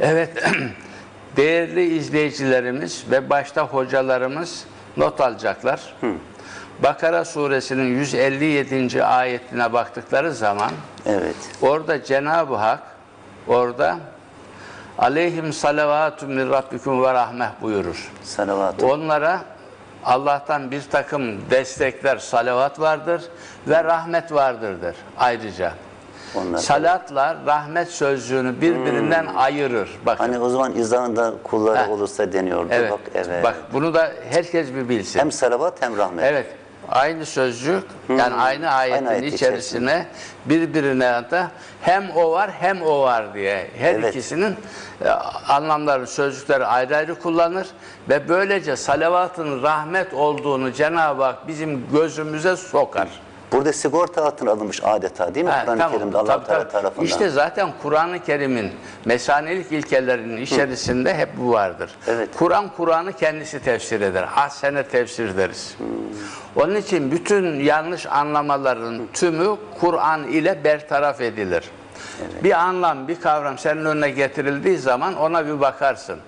Evet, değerli izleyicilerimiz ve başta hocalarımız not alacaklar. Bakara suresinin 157. ayetine baktıkları zaman Evet. orada Cenab-ı Hak orada aleyhim salavatü min rabbikum ve rahmeh buyurur. Salavat. Onlara Allah'tan bir takım destekler, salavat vardır ve rahmet vardırdır ayrıca. Onlar. Salatla rahmet sözcüğünü birbirinden ayırır. Bakın. Hani o zaman izahında kulları Heh. olursa deniyordu. evet. Bak evet. Bak bunu da herkes bir bilsin. Hem salavat hem rahmet. Evet. Aynı sözcük yani aynı ayetin ayet içerisine birbirine de hem o var hem o var diye her Evet. ikisinin e, anlamları sözcükleri ayrı ayrı kullanır ve böylece salavatın rahmet olduğunu Cenab-ı Hak bizim gözümüze sokar. Burada sigorta altına alınmış adeta değil mi? Kur'an-ı tamam, Kerim'de Allah tabii, tabii. tarafından. İşte zaten Kur'an-ı Kerim'in mesanelik ilkelerinin içerisinde hep bu vardır. Evet. Kur'an Kur'an'ı kendisi tefsir eder. Ahsene tefsir deriz. Onun için bütün yanlış anlamaların tümü Kur'an ile bertaraf edilir. Bir anlam, bir kavram senin önüne getirildiği zaman ona bir bakarsın.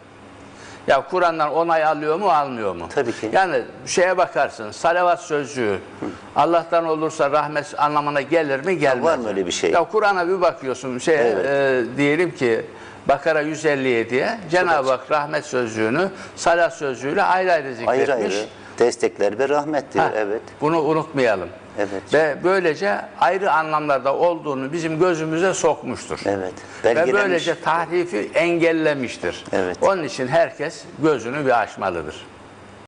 Ya Kur'an'dan onay alıyor mu, almıyor mu? Tabii ki. Yani şeye bakarsın, salavat sözcüğü Allah'tan olursa rahmet anlamına gelir mi, gelmez var mı öyle bir şey? Ya Kur'an'a bir bakıyorsun, şey Evet. e, diyelim ki Bakara 157'ye Cenab-ı Hak rahmet sözcüğünü salat sözcüğüyle ayrı ayrı zikretmiş. ayrı ayrı destekler ve rahmet diyor. Ha, Evet. Bunu unutmayalım. Evet. Ve böylece ayrı anlamlarda olduğunu bizim gözümüze sokmuştur. Evet. Ve Belgelemiş. böylece tahrifi engellemiştir. Evet. Onun için herkes gözünü bir açmalıdır.